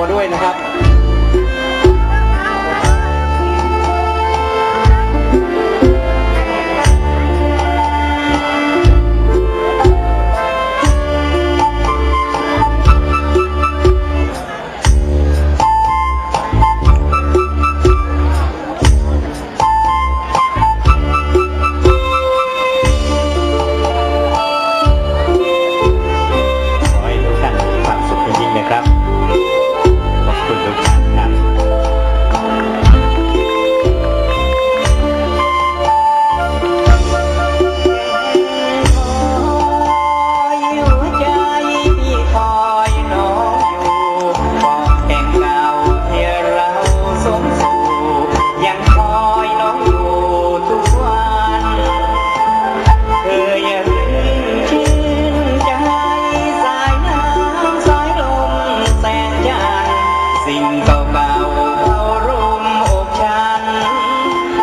มาด้วยนะครับ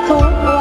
多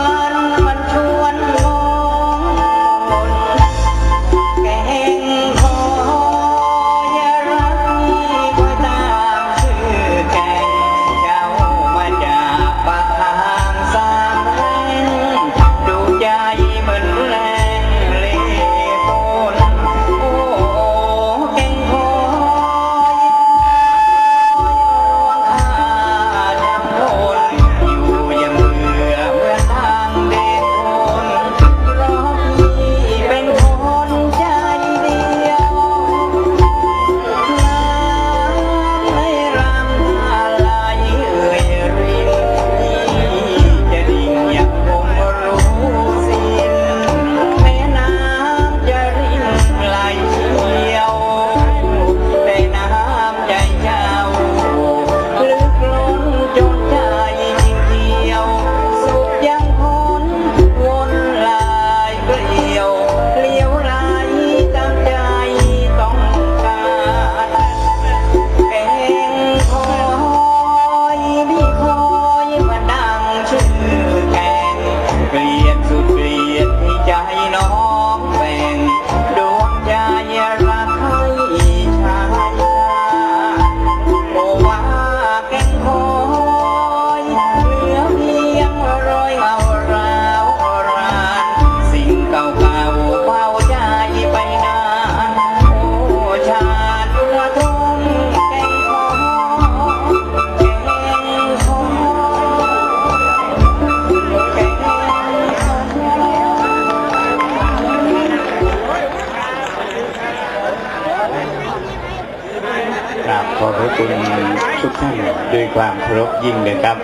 คุณทุกท่านด้วยความเคารพยิ่งนะครับ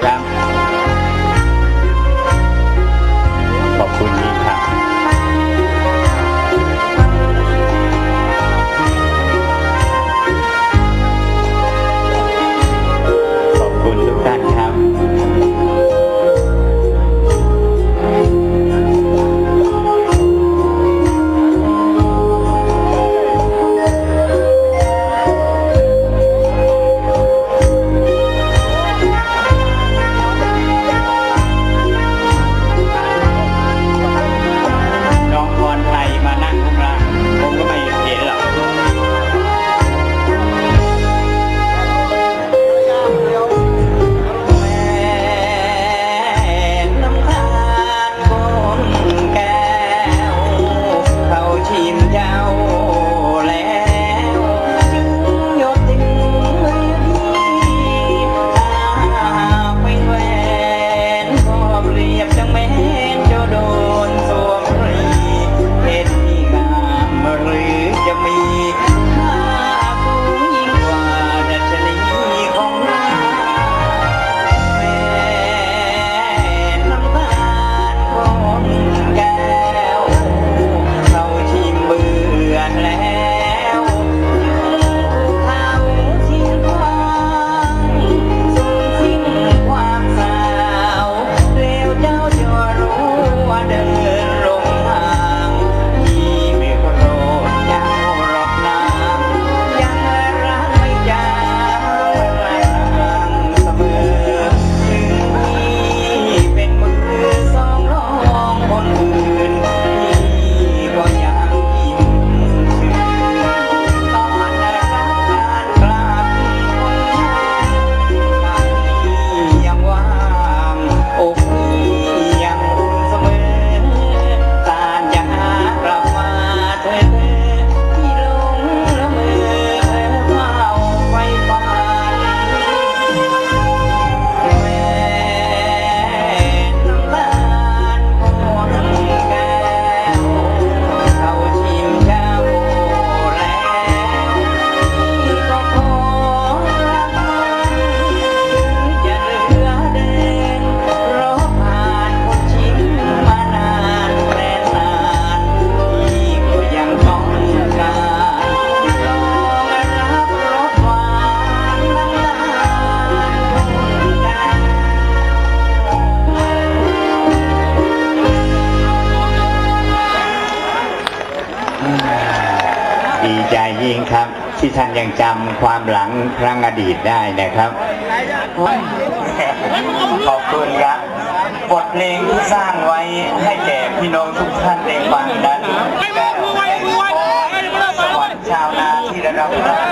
ที่ท่านยังจำความหลังครั้งอดีตได้นะครับ ขอบคุณครับบทเพลงที่สร้างไว้ให้แก่พี่น้องทุกท่านได้ฟังนั้นสวรรค์ชาวนาที่ได้รับการนะครับ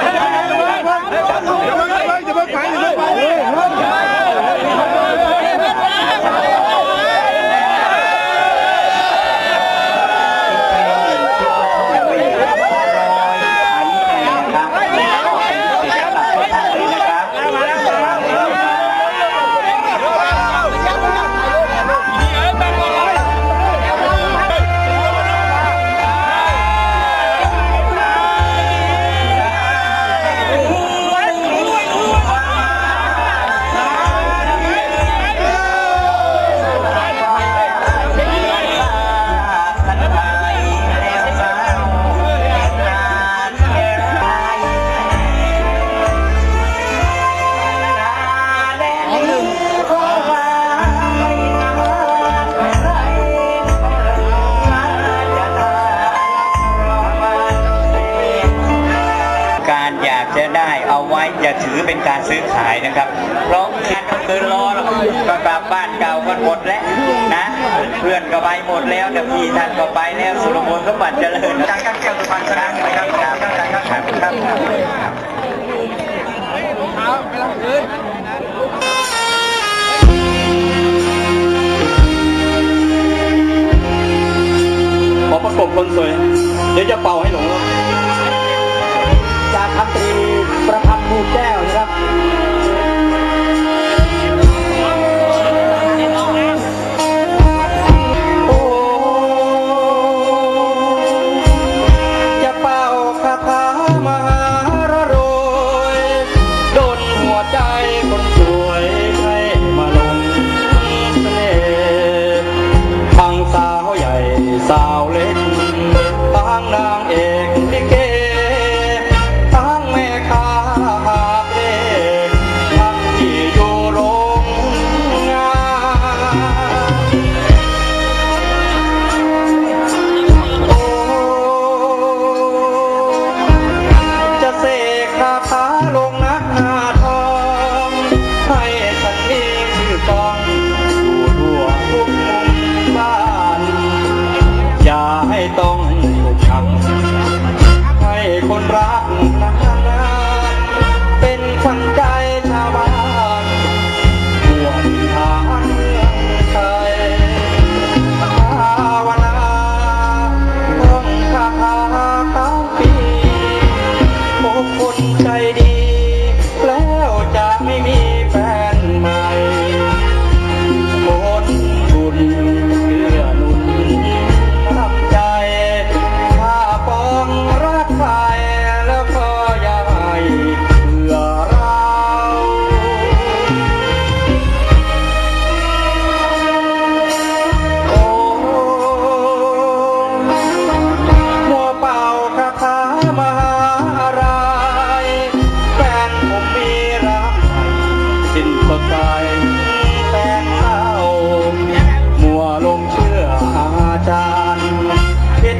เป็นการซื้อขายนะครับเพราะงานก็คือรอแล้วก็กลับบ้านเก่ากันหมดแล้วนะ เพื่อนก็ไปหมดแล้วแต่พี่ท่านก็ไปแล้วสุรพลก็บัตรเจริญการการเกี่ยวกับการแสดงนะครับครับครับครับขอประกบคนสวย เดี๋ยวจะเป่าให้หลง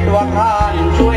ดวงทานช่วย